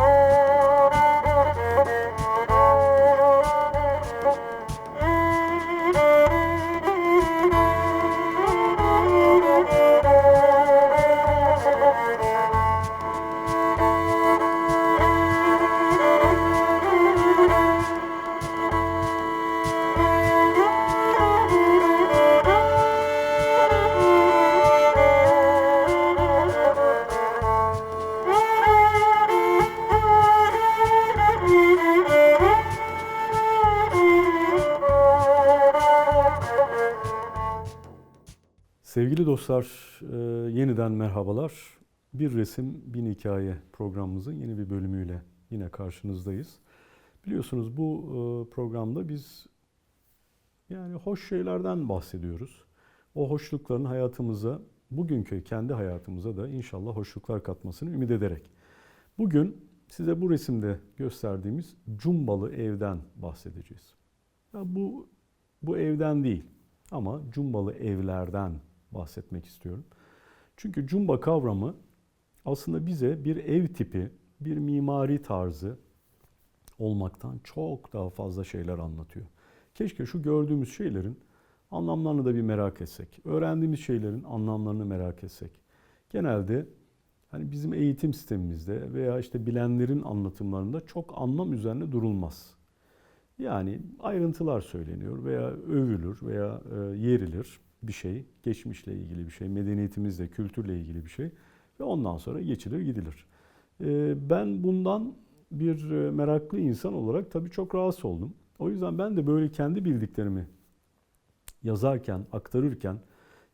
Oh. Sevgili dostlar, e, yeniden merhabalar. Bir resim, bin hikaye programımızın yeni bir bölümüyle yine karşınızdayız. Biliyorsunuz bu e, programda biz yani hoş şeylerden bahsediyoruz. O hoşlukların hayatımıza, bugünkü kendi hayatımıza da inşallah hoşluklar katmasını ümit ederek. Bugün size bu resimde gösterdiğimiz cumbalı evden bahsedeceğiz. Ya bu bu evden değil ama cumbalı evlerden bahsetmek istiyorum. Çünkü cumba kavramı aslında bize bir ev tipi, bir mimari tarzı olmaktan çok daha fazla şeyler anlatıyor. Keşke şu gördüğümüz şeylerin anlamlarını da bir merak etsek. Öğrendiğimiz şeylerin anlamlarını merak etsek. Genelde hani bizim eğitim sistemimizde veya işte bilenlerin anlatımlarında çok anlam üzerine durulmaz. Yani ayrıntılar söyleniyor veya övülür veya e, yerilir bir şey, geçmişle ilgili bir şey, medeniyetimizle, kültürle ilgili bir şey ve ondan sonra geçilir gidilir. E, ben bundan bir e, meraklı insan olarak tabii çok rahatsız oldum. O yüzden ben de böyle kendi bildiklerimi yazarken, aktarırken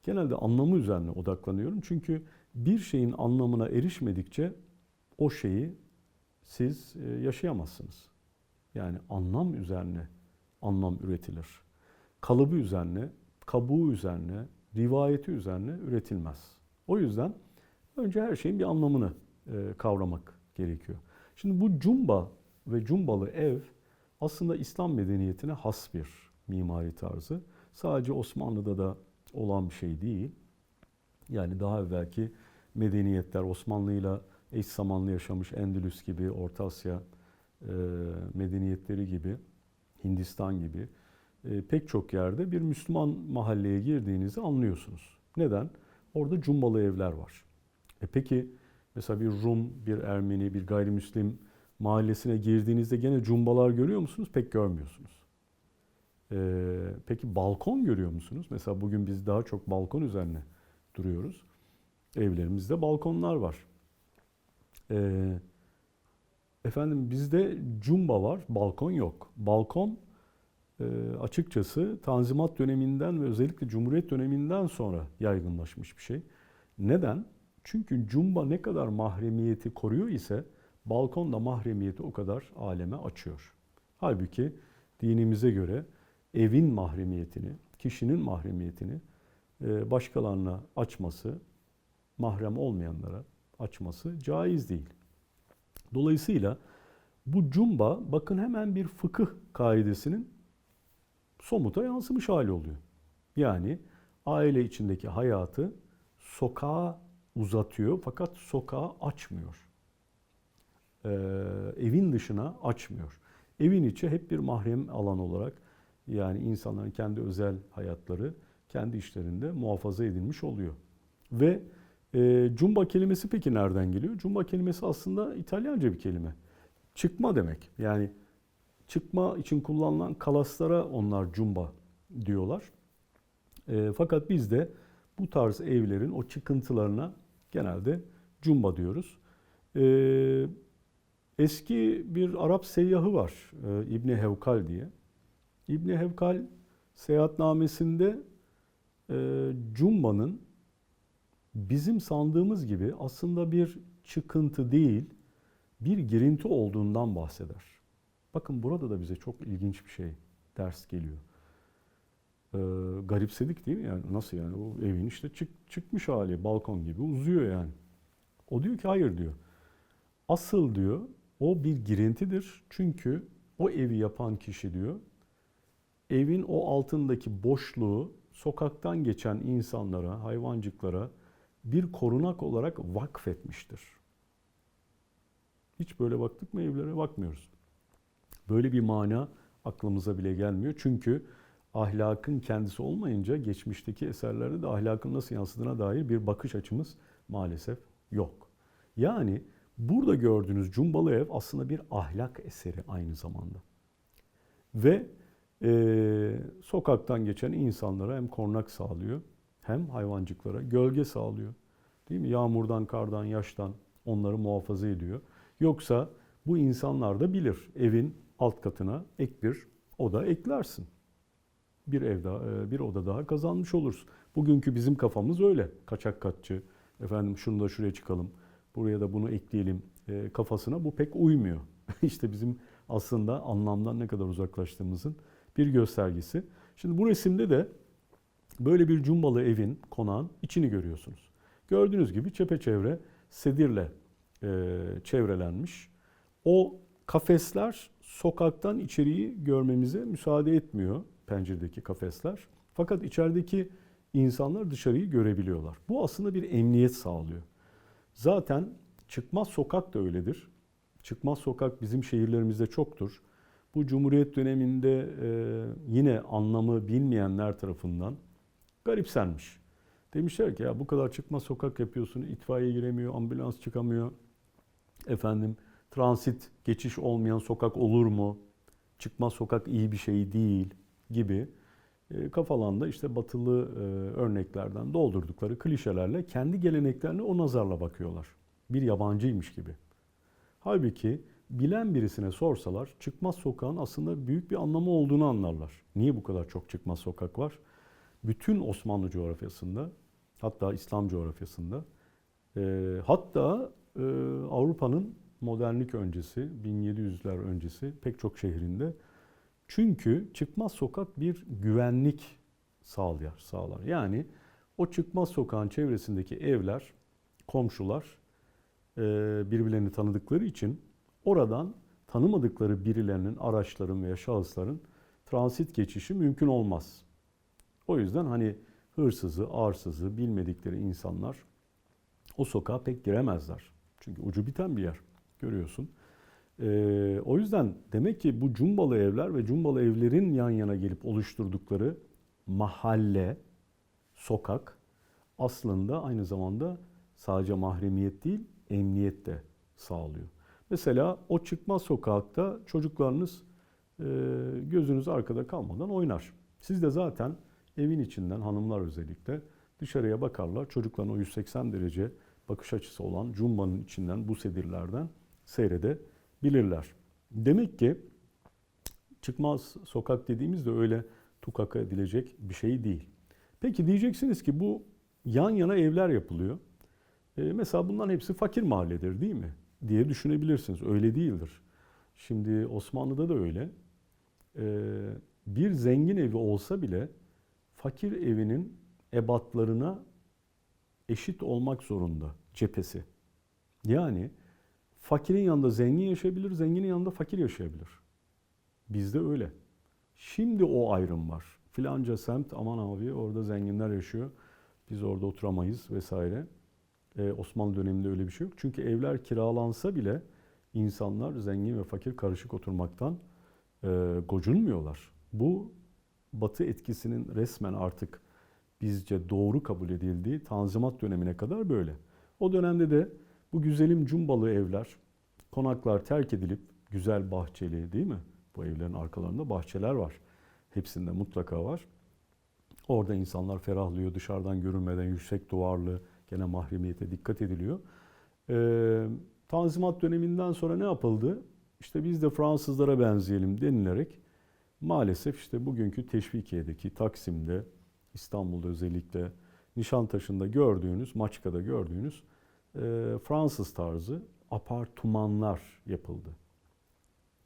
genelde anlamı üzerine odaklanıyorum. Çünkü bir şeyin anlamına erişmedikçe o şeyi siz e, yaşayamazsınız. Yani anlam üzerine anlam üretilir. Kalıbı üzerine, kabuğu üzerine, rivayeti üzerine üretilmez. O yüzden önce her şeyin bir anlamını e, kavramak gerekiyor. Şimdi bu cumba ve cumbalı ev aslında İslam medeniyetine has bir mimari tarzı. Sadece Osmanlı'da da olan bir şey değil. Yani daha evvelki medeniyetler Osmanlı'yla eş zamanlı yaşamış Endülüs gibi, Orta Asya e, medeniyetleri gibi, Hindistan gibi pek çok yerde bir Müslüman mahalleye girdiğinizi anlıyorsunuz. Neden? Orada cumbalı evler var. E peki mesela bir Rum, bir Ermeni, bir gayrimüslim mahallesine girdiğinizde gene cumbalar görüyor musunuz? Pek görmüyorsunuz. E, peki balkon görüyor musunuz? Mesela bugün biz daha çok balkon üzerine duruyoruz. Evlerimizde balkonlar var. Eee Efendim bizde cumba var, balkon yok. Balkon e, açıkçası Tanzimat döneminden ve özellikle Cumhuriyet döneminden sonra yaygınlaşmış bir şey. Neden? Çünkü cumba ne kadar mahremiyeti koruyor ise balkon da mahremiyeti o kadar aleme açıyor. Halbuki dinimize göre evin mahremiyetini, kişinin mahremiyetini e, başkalarına açması, mahrem olmayanlara açması caiz değil. Dolayısıyla bu cumba bakın hemen bir fıkıh kaidesinin somuta yansımış hali oluyor. Yani aile içindeki hayatı sokağa uzatıyor fakat sokağa açmıyor. Ee, evin dışına açmıyor. Evin içi hep bir mahrem alan olarak yani insanların kendi özel hayatları kendi işlerinde muhafaza edilmiş oluyor. Ve e, cumba kelimesi peki nereden geliyor? Cumba kelimesi aslında İtalyanca bir kelime. Çıkma demek. Yani çıkma için kullanılan kalaslara onlar cumba diyorlar. E, fakat biz de bu tarz evlerin o çıkıntılarına genelde cumba diyoruz. E, eski bir Arap seyyahı var e, İbni Hevkal diye. İbni Hevkal seyahatnamesinde e, cumbanın bizim sandığımız gibi aslında bir çıkıntı değil, bir girinti olduğundan bahseder. Bakın burada da bize çok ilginç bir şey ders geliyor. Ee, garipsedik değil mi? Yani nasıl yani? O evin işte çık, çıkmış hali balkon gibi uzuyor yani. O diyor ki hayır diyor. Asıl diyor o bir girintidir. Çünkü o evi yapan kişi diyor evin o altındaki boşluğu sokaktan geçen insanlara, hayvancıklara, bir korunak olarak vakfetmiştir. Hiç böyle baktık mı evlere? Bakmıyoruz. Böyle bir mana aklımıza bile gelmiyor. Çünkü ahlakın kendisi olmayınca geçmişteki eserlerde de ahlakın nasıl yansıdığına dair bir bakış açımız maalesef yok. Yani burada gördüğünüz Cumbalı Ev aslında bir ahlak eseri aynı zamanda. Ve e, sokaktan geçen insanlara hem kornak sağlıyor hem hayvancıklara gölge sağlıyor. Değil mi? Yağmurdan, kardan, yaştan onları muhafaza ediyor. Yoksa bu insanlar da bilir evin alt katına ek bir oda eklersin. Bir ev daha, e, bir oda daha kazanmış olursun. Bugünkü bizim kafamız öyle. Kaçak katçı, efendim şunu da şuraya çıkalım, buraya da bunu ekleyelim e, kafasına bu pek uymuyor. işte bizim aslında anlamdan ne kadar uzaklaştığımızın bir göstergesi. Şimdi bu resimde de böyle bir cumbalı evin, konağın içini görüyorsunuz. Gördüğünüz gibi çepeçevre sedirle e, çevrelenmiş. O kafesler sokaktan içeriği görmemize müsaade etmiyor penceredeki kafesler. Fakat içerideki insanlar dışarıyı görebiliyorlar. Bu aslında bir emniyet sağlıyor. Zaten çıkmaz sokak da öyledir. Çıkmaz sokak bizim şehirlerimizde çoktur. Bu Cumhuriyet döneminde e, yine anlamı bilmeyenler tarafından garipsenmiş. Demişler ki ya bu kadar çıkmaz sokak yapıyorsun, itfaiye giremiyor, ambulans çıkamıyor. Efendim transit geçiş olmayan sokak olur mu? Çıkmaz sokak iyi bir şey değil gibi e, kafalanda işte batılı e, örneklerden doldurdukları klişelerle kendi geleneklerine o nazarla bakıyorlar. Bir yabancıymış gibi. Halbuki bilen birisine sorsalar çıkmaz sokağın aslında büyük bir anlamı olduğunu anlarlar. Niye bu kadar çok çıkmaz sokak var? Bütün Osmanlı coğrafyasında hatta İslam coğrafyasında e, hatta Avrupa'nın modernlik öncesi 1700'ler öncesi pek çok şehrinde çünkü çıkmaz sokak bir güvenlik sağlar, sağlar. Yani o çıkmaz sokağın çevresindeki evler, komşular e, birbirlerini tanıdıkları için oradan tanımadıkları birilerinin, araçların veya şahısların transit geçişi mümkün olmaz. O yüzden hani hırsızı, arsızı bilmedikleri insanlar o sokağa pek giremezler. Çünkü ucu biten bir yer görüyorsun. Ee, o yüzden demek ki bu cumbalı evler ve cumbalı evlerin yan yana gelip oluşturdukları mahalle, sokak aslında aynı zamanda sadece mahremiyet değil, emniyet de sağlıyor. Mesela o çıkmaz sokakta çocuklarınız e, gözünüz arkada kalmadan oynar. Siz de zaten evin içinden hanımlar özellikle dışarıya bakarlar. Çocukların o 180 derece bakış açısı olan cumbanın içinden bu sedirlerden seyredebilirler. Demek ki çıkmaz sokak dediğimizde öyle tukaka edilecek bir şey değil. Peki diyeceksiniz ki bu yan yana evler yapılıyor. E, mesela bunların hepsi fakir mahalledir değil mi? diye düşünebilirsiniz. Öyle değildir. Şimdi Osmanlı'da da öyle. E, bir zengin evi olsa bile fakir evinin ebatlarına eşit olmak zorunda cephesi. Yani fakirin yanında zengin yaşayabilir, zenginin yanında fakir yaşayabilir. Bizde öyle. Şimdi o ayrım var. Filanca semt aman abi orada zenginler yaşıyor. Biz orada oturamayız vesaire. Ee, Osmanlı döneminde öyle bir şey yok. Çünkü evler kiralansa bile insanlar zengin ve fakir karışık oturmaktan e, gocunmuyorlar. Bu Batı etkisinin resmen artık bizce doğru kabul edildiği Tanzimat dönemine kadar böyle. O dönemde de bu güzelim cumbalı evler, konaklar terk edilip güzel bahçeli değil mi? Bu evlerin arkalarında bahçeler var. Hepsinde mutlaka var. Orada insanlar ferahlıyor, dışarıdan görünmeden yüksek duvarlı, gene mahremiyete dikkat ediliyor. Ee, Tanzimat döneminden sonra ne yapıldı? İşte biz de Fransızlara benzeyelim denilerek maalesef işte bugünkü Teşvikiye'deki Taksim'de, İstanbul'da özellikle Nişantaşı'nda gördüğünüz, Maçka'da gördüğünüz Fransız tarzı apartmanlar yapıldı.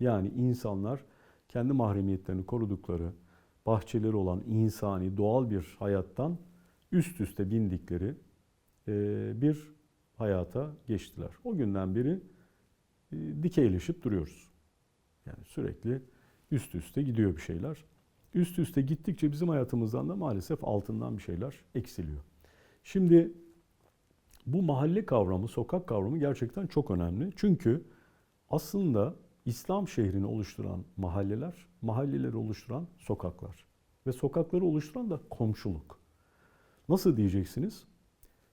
Yani insanlar kendi mahremiyetlerini korudukları, bahçeleri olan insani, doğal bir hayattan üst üste bindikleri e, bir hayata geçtiler. O günden beri e, dikeyleşip duruyoruz. Yani sürekli üst üste gidiyor bir şeyler. Üst üste gittikçe bizim hayatımızdan da maalesef altından bir şeyler eksiliyor. Şimdi bu mahalle kavramı, sokak kavramı gerçekten çok önemli. Çünkü aslında İslam şehrini oluşturan mahalleler, mahalleleri oluşturan sokaklar ve sokakları oluşturan da komşuluk. Nasıl diyeceksiniz?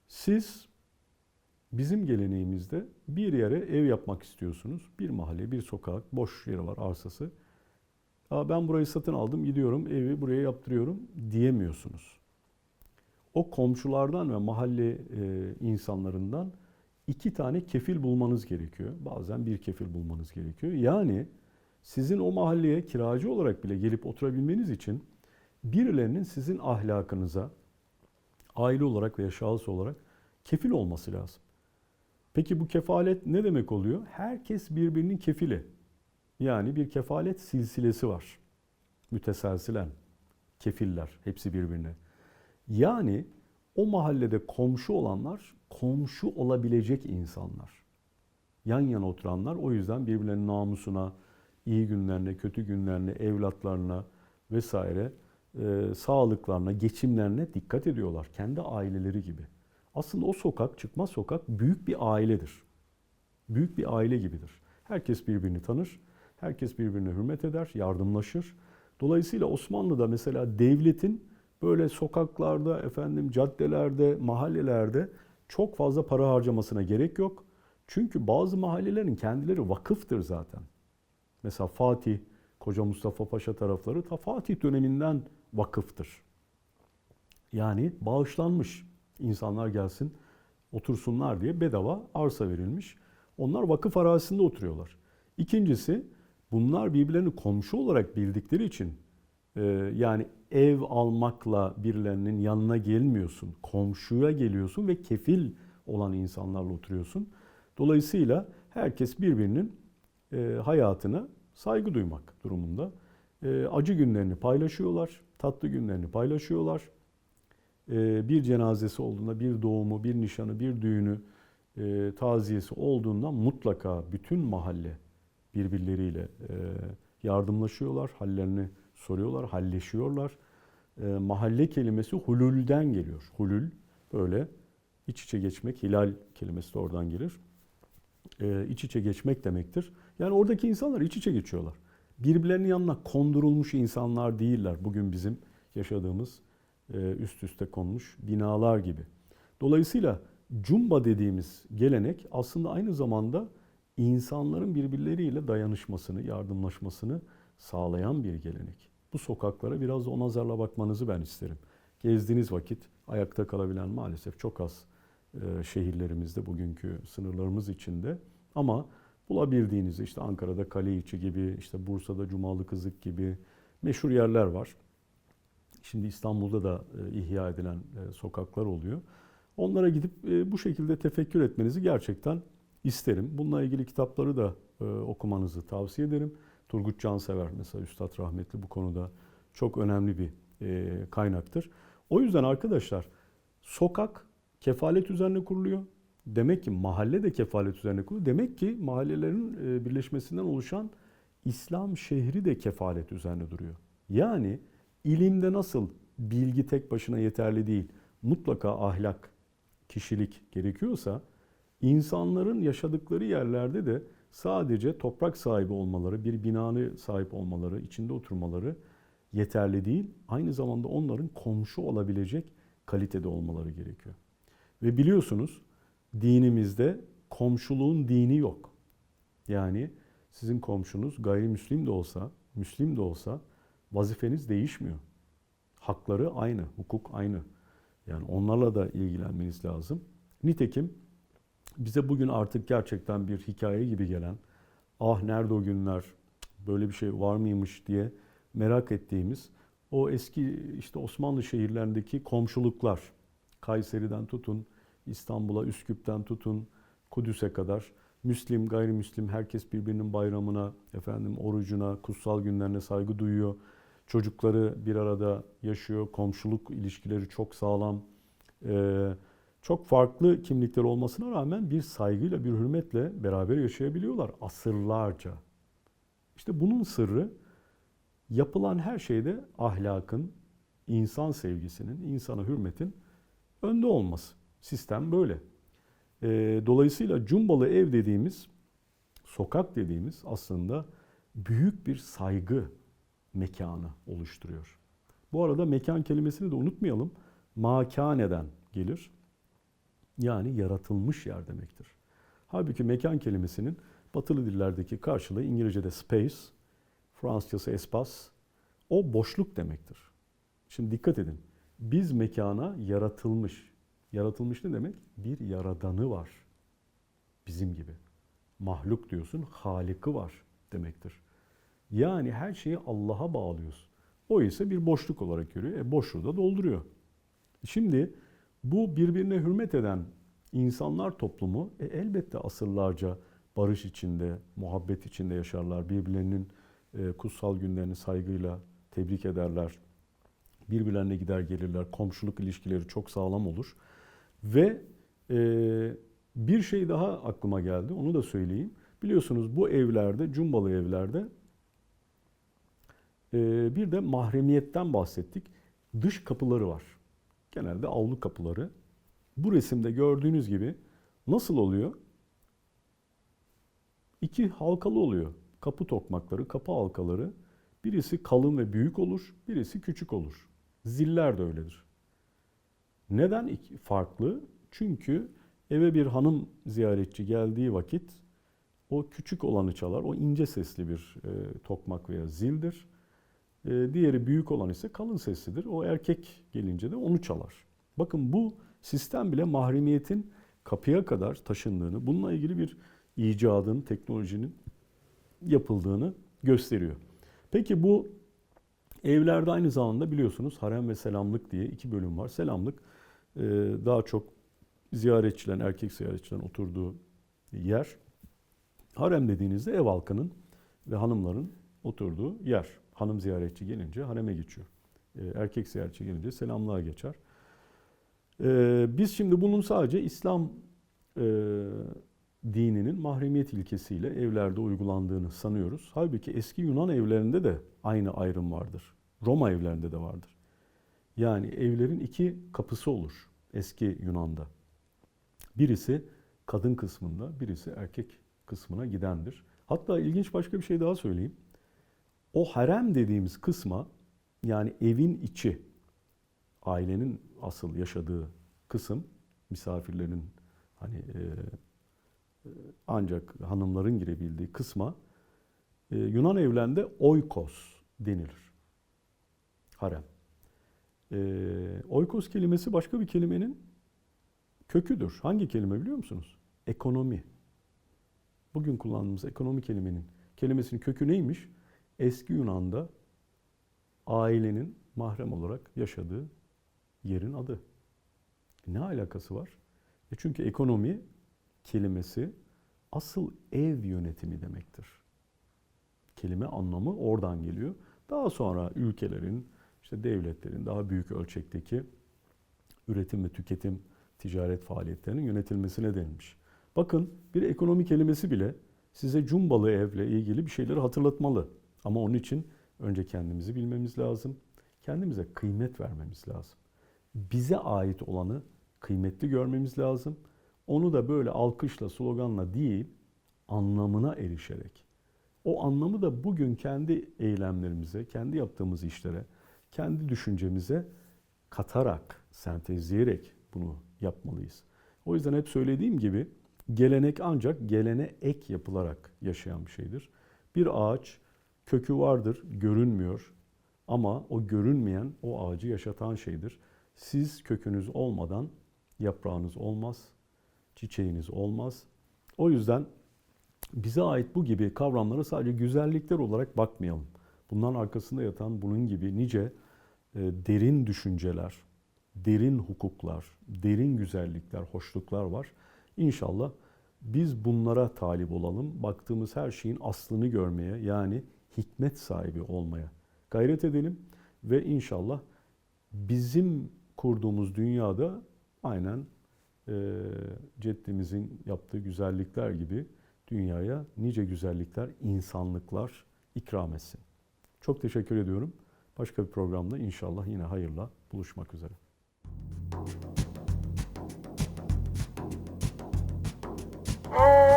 Siz bizim geleneğimizde bir yere ev yapmak istiyorsunuz. Bir mahalle, bir sokak, boş yeri var, arsası. Aa, ben burayı satın aldım, gidiyorum, evi buraya yaptırıyorum diyemiyorsunuz. O komşulardan ve mahalle e, insanlarından iki tane kefil bulmanız gerekiyor. Bazen bir kefil bulmanız gerekiyor. Yani sizin o mahalleye kiracı olarak bile gelip oturabilmeniz için birilerinin sizin ahlakınıza aile olarak veya şahıs olarak kefil olması lazım. Peki bu kefalet ne demek oluyor? Herkes birbirinin kefili. Yani bir kefalet silsilesi var. Müteselsilen kefiller hepsi birbirine. Yani o mahallede komşu olanlar komşu olabilecek insanlar. Yan yana oturanlar o yüzden birbirlerinin namusuna, iyi günlerine, kötü günlerine, evlatlarına vesaire e, sağlıklarına, geçimlerine dikkat ediyorlar. Kendi aileleri gibi. Aslında o sokak, çıkmaz sokak büyük bir ailedir. Büyük bir aile gibidir. Herkes birbirini tanır, herkes birbirine hürmet eder, yardımlaşır. Dolayısıyla Osmanlı'da mesela devletin böyle sokaklarda, efendim caddelerde, mahallelerde çok fazla para harcamasına gerek yok. Çünkü bazı mahallelerin kendileri vakıftır zaten. Mesela Fatih, Koca Mustafa Paşa tarafları ta Fatih döneminden vakıftır. Yani bağışlanmış insanlar gelsin otursunlar diye bedava arsa verilmiş. Onlar vakıf arazisinde oturuyorlar. İkincisi bunlar birbirlerini komşu olarak bildikleri için e, yani ev almakla birilerinin yanına gelmiyorsun. Komşuya geliyorsun ve kefil olan insanlarla oturuyorsun. Dolayısıyla herkes birbirinin e, hayatına saygı duymak durumunda. E, acı günlerini paylaşıyorlar, tatlı günlerini paylaşıyorlar. E, bir cenazesi olduğunda, bir doğumu, bir nişanı, bir düğünü, taziyesi olduğunda mutlaka bütün mahalle birbirleriyle yardımlaşıyorlar, hallerini soruyorlar, halleşiyorlar. E, mahalle kelimesi hulülden geliyor. Hulül böyle iç içe geçmek, hilal kelimesi de oradan gelir. E, iç içe geçmek demektir. Yani oradaki insanlar iç içe geçiyorlar. Birbirlerinin yanına kondurulmuş insanlar değiller. Bugün bizim yaşadığımız e, üst üste konmuş binalar gibi. Dolayısıyla cumba dediğimiz gelenek aslında aynı zamanda insanların birbirleriyle dayanışmasını, yardımlaşmasını sağlayan bir gelenek. Bu sokaklara biraz da o nazarla bakmanızı ben isterim. Gezdiğiniz vakit ayakta kalabilen maalesef çok az e, şehirlerimizde bugünkü sınırlarımız içinde. Ama bulabildiğiniz işte Ankara'da Kale içi gibi, işte Bursa'da Cumalı Kızık gibi meşhur yerler var. Şimdi İstanbul'da da e, ihya edilen e, sokaklar oluyor. Onlara gidip bu şekilde tefekkür etmenizi gerçekten isterim. Bununla ilgili kitapları da okumanızı tavsiye ederim. Turgut Cansever mesela Üstad Rahmetli bu konuda çok önemli bir e, kaynaktır. O yüzden arkadaşlar sokak kefalet üzerine kuruluyor. Demek ki mahalle de kefalet üzerine kuruluyor. Demek ki mahallelerin e, birleşmesinden oluşan İslam şehri de kefalet üzerine duruyor. Yani ilimde nasıl bilgi tek başına yeterli değil, mutlaka ahlak, kişilik gerekiyorsa insanların yaşadıkları yerlerde de sadece toprak sahibi olmaları, bir binanı sahip olmaları, içinde oturmaları yeterli değil. Aynı zamanda onların komşu olabilecek kalitede olmaları gerekiyor. Ve biliyorsunuz dinimizde komşuluğun dini yok. Yani sizin komşunuz gayrimüslim de olsa, müslim de olsa vazifeniz değişmiyor. Hakları aynı, hukuk aynı. Yani onlarla da ilgilenmeniz lazım. Nitekim bize bugün artık gerçekten bir hikaye gibi gelen, ah nerede o günler, böyle bir şey var mıymış diye merak ettiğimiz o eski işte Osmanlı şehirlerindeki komşuluklar, Kayseri'den tutun, İstanbul'a, Üsküp'ten tutun, Kudüs'e kadar Müslim, gayrimüslim herkes birbirinin bayramına, efendim orucuna, kutsal günlerine saygı duyuyor. Çocukları bir arada yaşıyor, komşuluk ilişkileri çok sağlam. Ee, çok farklı kimlikler olmasına rağmen bir saygıyla, bir hürmetle beraber yaşayabiliyorlar asırlarca. İşte bunun sırrı yapılan her şeyde ahlakın, insan sevgisinin, insana hürmetin önde olması. Sistem böyle. Dolayısıyla cumbalı ev dediğimiz sokak dediğimiz aslında büyük bir saygı mekanı oluşturuyor. Bu arada mekan kelimesini de unutmayalım. Makaneden gelir. Yani yaratılmış yer demektir. Halbuki mekan kelimesinin batılı dillerdeki karşılığı İngilizce'de space, Fransızcası espace, o boşluk demektir. Şimdi dikkat edin. Biz mekana yaratılmış. Yaratılmış ne demek? Bir yaradanı var. Bizim gibi. Mahluk diyorsun, haliki var demektir. Yani her şeyi Allah'a bağlıyoruz. O ise bir boşluk olarak görüyor. E boşluğu da dolduruyor. Şimdi bu birbirine hürmet eden insanlar toplumu e, elbette asırlarca barış içinde, muhabbet içinde yaşarlar. Birbirlerinin e, kutsal günlerini saygıyla tebrik ederler. Birbirlerine gider gelirler. Komşuluk ilişkileri çok sağlam olur. Ve e, bir şey daha aklıma geldi. Onu da söyleyeyim. Biliyorsunuz bu evlerde, cumbalı evlerde e, bir de mahremiyetten bahsettik. Dış kapıları var. Genelde avlu kapıları. Bu resimde gördüğünüz gibi nasıl oluyor? İki halkalı oluyor. Kapı tokmakları, kapı halkaları. Birisi kalın ve büyük olur, birisi küçük olur. Ziller de öyledir. Neden iki farklı? Çünkü eve bir hanım ziyaretçi geldiği vakit o küçük olanı çalar. O ince sesli bir e, tokmak veya zildir. E, diğeri büyük olan ise kalın seslidir. O erkek gelince de onu çalar. Bakın bu sistem bile mahremiyetin kapıya kadar taşındığını, bununla ilgili bir icadın, teknolojinin yapıldığını gösteriyor. Peki bu evlerde aynı zamanda biliyorsunuz harem ve selamlık diye iki bölüm var. Selamlık e, daha çok ziyaretçilerin, erkek ziyaretçilerin oturduğu yer. Harem dediğinizde ev halkının ve hanımların oturduğu yer. Hanım ziyaretçi gelince hareme geçiyor. E, erkek ziyaretçi gelince selamlığa geçer. E, biz şimdi bunun sadece İslam dininin mahremiyet ilkesiyle evlerde uygulandığını sanıyoruz. Halbuki eski Yunan evlerinde de aynı ayrım vardır. Roma evlerinde de vardır. Yani evlerin iki kapısı olur eski Yunan'da. Birisi kadın kısmında, birisi erkek kısmına gidendir. Hatta ilginç başka bir şey daha söyleyeyim. O harem dediğimiz kısma yani evin içi, ailenin asıl yaşadığı kısım, misafirlerin hani e, ancak hanımların girebildiği kısma e, Yunan evlerinde oikos denilir. Harem. E, oikos kelimesi başka bir kelimenin köküdür. Hangi kelime biliyor musunuz? Ekonomi. Bugün kullandığımız ekonomi kelimenin kelimesinin kökü neymiş? Eski Yunan'da ailenin mahrem olarak yaşadığı yerin adı. Ne alakası var? E çünkü ekonomi kelimesi asıl ev yönetimi demektir. Kelime anlamı oradan geliyor. Daha sonra ülkelerin, işte devletlerin daha büyük ölçekteki üretim ve tüketim ticaret faaliyetlerinin yönetilmesine denilmiş. Bakın bir ekonomi kelimesi bile size cumbalı evle ilgili bir şeyleri hatırlatmalı. Ama onun için önce kendimizi bilmemiz lazım. Kendimize kıymet vermemiz lazım. Bize ait olanı kıymetli görmemiz lazım. Onu da böyle alkışla, sloganla değil, anlamına erişerek. O anlamı da bugün kendi eylemlerimize, kendi yaptığımız işlere, kendi düşüncemize katarak, sentezleyerek bunu yapmalıyız. O yüzden hep söylediğim gibi gelenek ancak gelene ek yapılarak yaşayan bir şeydir. Bir ağaç kökü vardır, görünmüyor ama o görünmeyen o ağacı yaşatan şeydir. Siz kökünüz olmadan yaprağınız olmaz, çiçeğiniz olmaz. O yüzden bize ait bu gibi kavramlara sadece güzellikler olarak bakmayalım. Bunların arkasında yatan bunun gibi nice e, derin düşünceler, derin hukuklar, derin güzellikler, hoşluklar var. İnşallah biz bunlara talip olalım. Baktığımız her şeyin aslını görmeye yani hikmet sahibi olmaya gayret edelim ve inşallah bizim kurduğumuz dünyada aynen e, ceddimizin yaptığı güzellikler gibi dünyaya nice güzellikler, insanlıklar ikram etsin. Çok teşekkür ediyorum. Başka bir programda inşallah yine hayırla buluşmak üzere. Oh!